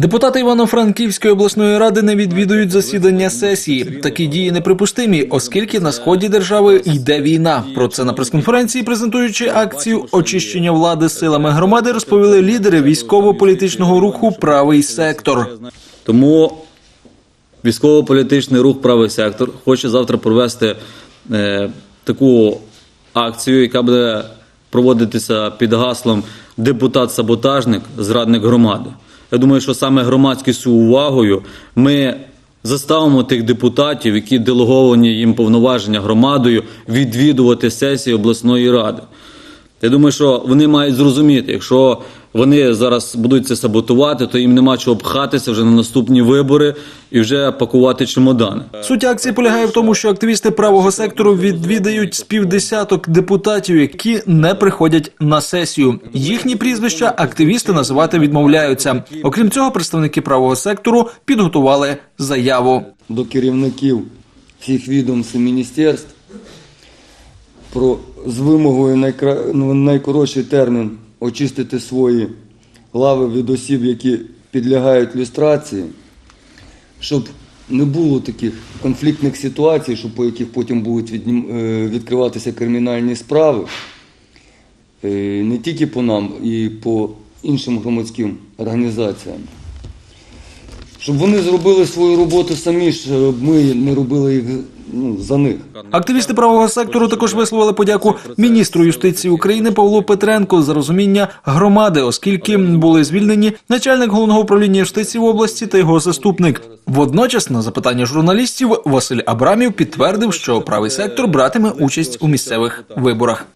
Депутати Івано-Франківської обласної ради не відвідують засідання сесії. Такі дії неприпустимі, оскільки на сході держави йде війна. Про це на прес-конференції, презентуючи акцію очищення влади силами громади, розповіли лідери військово-політичного руху Правий сектор. Тому військово-політичний рух правий сектор хоче завтра провести е, таку акцію, яка буде проводитися під гаслом депутат-саботажник, зрадник громади. Я думаю, що саме громадськістю увагою ми заставимо тих депутатів, які делеговані їм повноваження громадою, відвідувати сесії обласної ради. Я думаю, що вони мають зрозуміти, якщо вони зараз будуть це саботувати, то їм нема чого пхатися вже на наступні вибори і вже пакувати чемодани. Суть акції полягає в тому, що активісти правого сектору відвідають з півдесяток депутатів, які не приходять на сесію. Їхні прізвища активісти називати відмовляються. Окрім цього, представники правого сектору підготували заяву. до керівників всіх відомств і міністерств про з вимогою найкра... ну, найкоротший термін очистити свої лави від осіб, які підлягають люстрації, щоб не було таких конфліктних ситуацій, що по яких потім будуть віднім... е, відкриватися кримінальні справи. Е, Не тільки по нам, і по іншим громадським організаціям. Щоб вони зробили свою роботу самі, щоб ми не робили їх ну, за них. Активісти правого сектору також висловили подяку міністру юстиції України Павлу Петренку за розуміння громади, оскільки були звільнені начальник головного управління юстиції в області та його заступник. Водночас, на запитання журналістів, Василь Абрамів підтвердив, що правий сектор братиме участь у місцевих виборах.